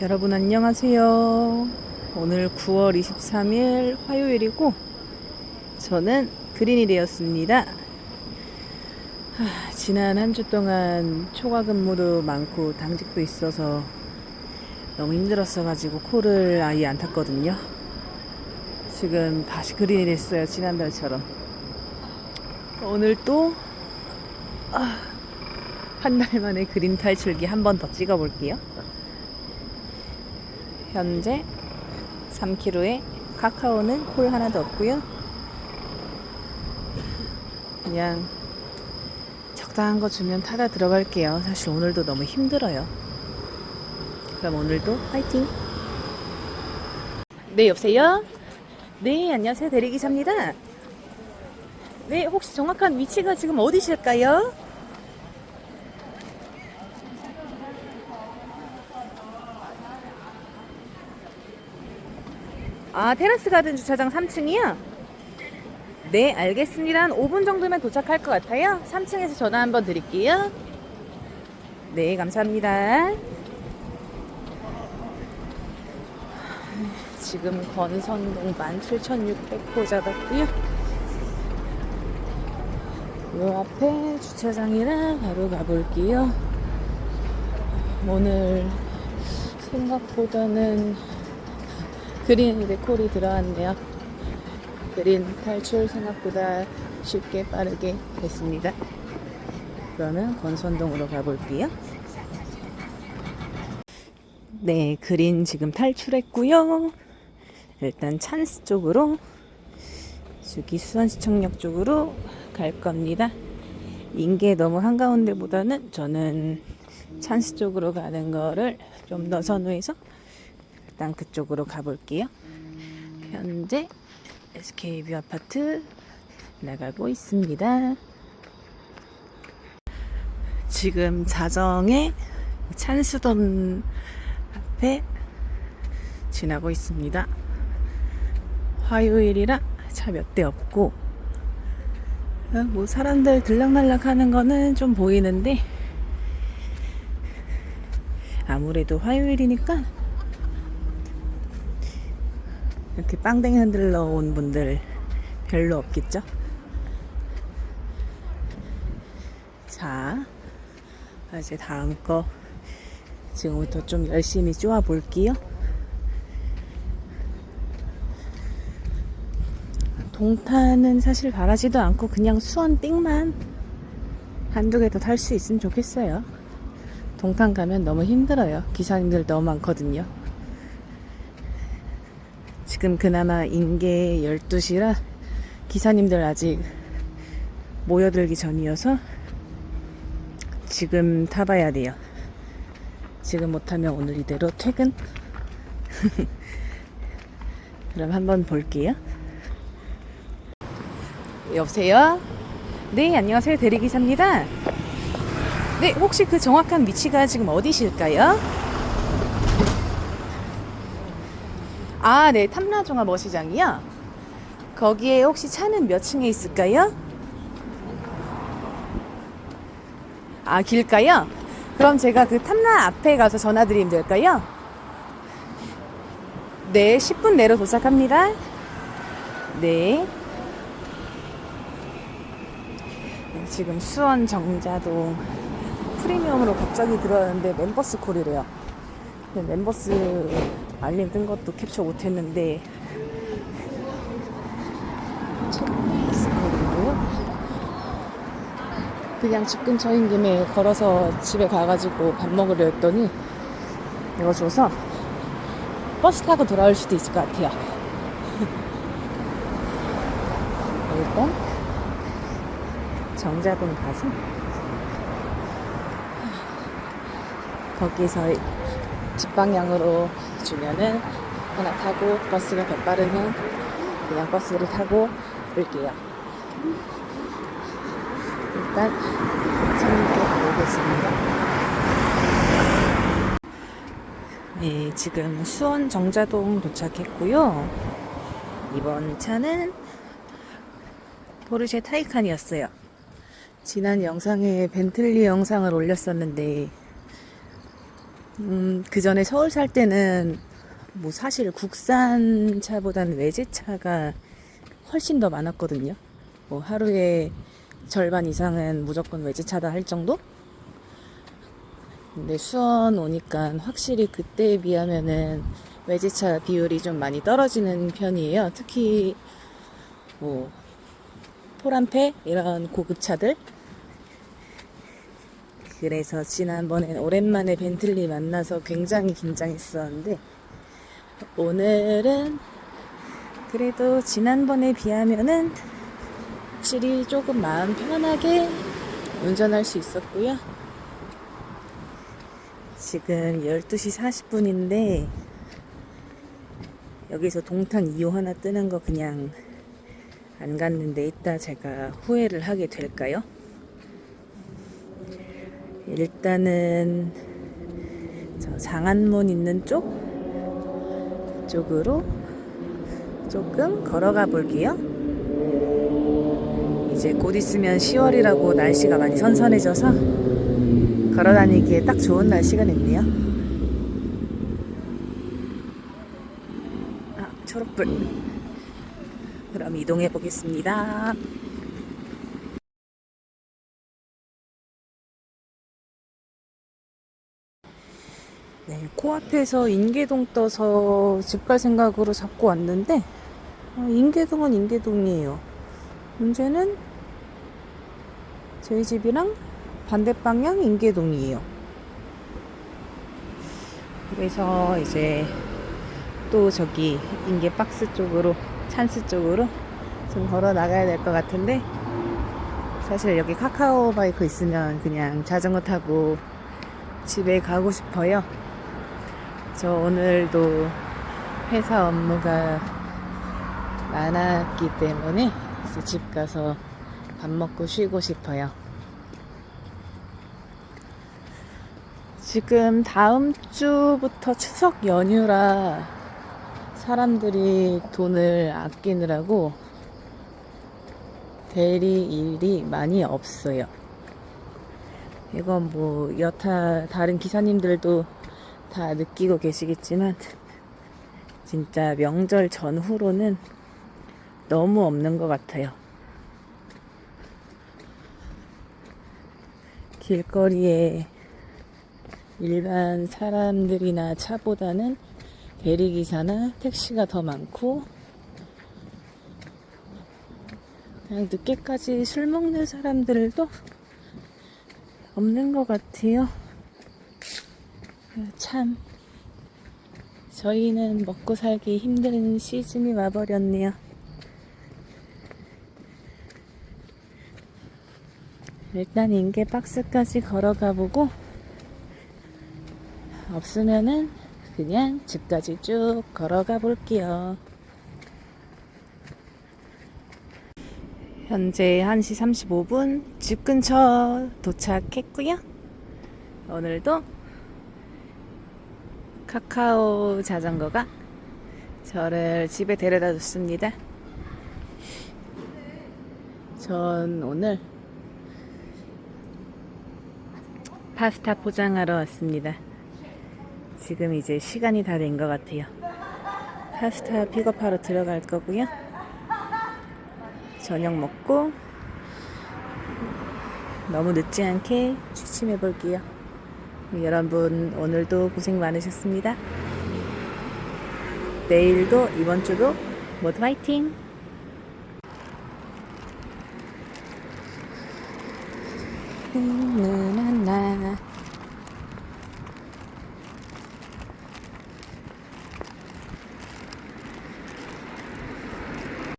여러분 안녕하세요. 오늘 9월 23일 화요일이고 저는 그린이 되었습니다. 하, 지난 한 주 동안 초과 근무도 많고 당직도 있어서 너무 힘들었어가지고 코를 아예 안 탔거든요. 지금 다시 그린이 됐어요. 지난달처럼. 오늘 또 아, 한달 만에 그린 탈출기 한 번 더 찍어볼게요. 현재 3kg에 카카오는 콜 하나도 없고요. 그냥 적당한 거 주면 타다 들어갈게요. 사실 오늘도 너무 힘들어요. 그럼 오늘도 화이팅! 네, 여보세요? 네, 안녕하세요. 대리기사입니다. 네, 혹시 정확한 위치가 지금 어디실까요? 아, 테라스 가든 주차장 3층이요? 네, 알겠습니다. 한 5분 정도면 도착할 것 같아요. 3층에서 전화 한번 드릴게요. 네, 감사합니다. 지금 건선동 17,600호 잡았고요. 요 앞에 주차장이라 바로 가볼게요. 오늘 생각보다는 그린 데콜이 들어왔네요. 그린 탈출 생각보다 쉽게 빠르게 됐습니다. 그러면 건선동으로 가볼게요. 네, 그린 지금 탈출했고요. 일단 찬스 쪽으로 저기 수원시청역 쪽으로 갈 겁니다. 인계 너무 한가운데보다는 저는 찬스 쪽으로 가는 거를 좀 더 선호해서 일단 그쪽으로 가볼게요. 현재 SK뷰 아파트 나가고 있습니다. 지금 자정에 찬수동 앞에 지나고 있습니다. 화요일이라 차 몇 대 없고 어, 뭐 사람들 들락날락 하는 거는 좀 보이는데 아무래도 화요일이니까 이렇게 빵댕이 흔들러 온 분들 별로 없겠죠? 자, 이제 다음 거 지금부터 좀 열심히 쪼아 볼게요. 동탄은 사실 바라지도 않고 그냥 수원 띵만 한두 개 더 탈 수 있으면 좋겠어요. 동탄 가면 너무 힘들어요. 기사님들 너무 많거든요. 지금 그나마 인계 12시라 기사님들 아직 모여들기 전이어서 지금 타봐야 돼요. 지금 못하면 오늘 이대로 퇴근? 그럼 한번 볼게요. 여보세요? 네, 안녕하세요. 대리기사입니다. 네, 혹시 그 정확한 위치가 지금 어디실까요? 아, 네, 탐라종합 어시장이요? 거기에 혹시 차는 몇 층에 있을까요? 아, 길까요? 그럼 제가 그 탐라 앞에 가서 전화드리면 될까요? 네, 10분 내로 도착합니다. 네. 지금 수원 정자동 프리미엄으로 갑자기 들어왔는데 멤버스 콜이래요. 멤버스 알림 뜬 것도 캡처 못했는데. 그냥 집 근처인 김에 걸어서 집에 가가지고 밥 먹으려 했더니 이거 줘서 버스 타고 돌아올 수도 있을 것 같아요. 일단 정자동 가서 거기서 집 방향으로 주면은 하나 타고 버스가 더 빠르면 그냥 버스를 타고 올게요. 일단 손님께 가보겠습니다. 네, 지금 수원 정자동 도착했고요. 이번 차는 포르쉐 타이칸이었어요. 지난 영상에 벤틀리 영상을 올렸었는데 음, 그 전에 서울 살 때는 뭐 사실 국산 차보다는 외제차가 훨씬 더 많았거든요. 뭐 하루에 절반 이상은 무조건 외제차다 할 정도? 근데 수원 오니까 확실히 그때에 비하면은 외제차 비율이 좀 많이 떨어지는 편이에요. 특히 뭐 포란페 이런 고급차들 그래서 지난번엔 오랜만에 벤틀리 만나서 굉장히 긴장했었는데 오늘은 그래도 지난번에 비하면은 확실히 조금 마음 편하게 운전할 수 있었고요. 지금 12시 40분인데 여기서 동탄 2호 하나 뜨는 거 그냥 안 갔는데 이따 제가 후회를 하게 될까요? 일단은 저 장안문 있는 쪽 쪽으로 조금 걸어가 볼게요. 이제 곧 있으면 10월이라고 날씨가 많이 선선해져서 걸어 다니기에 딱 좋은 날씨가 됐네요. 아, 초록불. 그럼 이동해 보겠습니다. 네, 코앞에서 인계동 떠서 집 갈 생각으로 잡고 왔는데 어, 인계동은 인계동이에요. 문제는 저희 집이랑 반대 방향 인계동이에요. 그래서 이제 또 저기 인계 박스 쪽으로 찬스 쪽으로 좀 걸어 나가야 될 것 같은데 사실 여기 카카오 바이크 있으면 그냥 자전거 타고 집에 가고 싶어요. 저 오늘도 회사 업무가 많았기 때문에 그래서 집 가서 밥 먹고 쉬고 싶어요. 지금 다음 주부터 추석 연휴라 사람들이 돈을 아끼느라고 대리 일이 많이 없어요. 이건 뭐 여타 다른 기사님들도 다 느끼고 계시겠지만 진짜 명절 전후로는 너무 없는 것 같아요. 길거리에 일반 사람들이나 차보다는 대리기사나 택시가 더 많고 그냥 늦게까지 술 먹는 사람들도 없는 것 같아요. 참 저희는 먹고 살기 힘든 시즌이 와버렸네요. 일단 인계 박스까지 걸어가 보고 없으면은 그냥 집까지 쭉 걸어가 볼게요. 현재 1시 35분 집 근처 도착했고요. 오늘도 카카오 자전거가 저를 집에 데려다 줬습니다. 전 오늘 파스타 포장하러 왔습니다. 지금 이제 시간이 다 된 것 같아요. 파스타 픽업하러 들어갈 거고요. 저녁 먹고 너무 늦지 않게 취침해 볼게요. 여러분 오늘도 고생 많으셨습니다. 내일도 이번 주도 모두 화이팅! 나나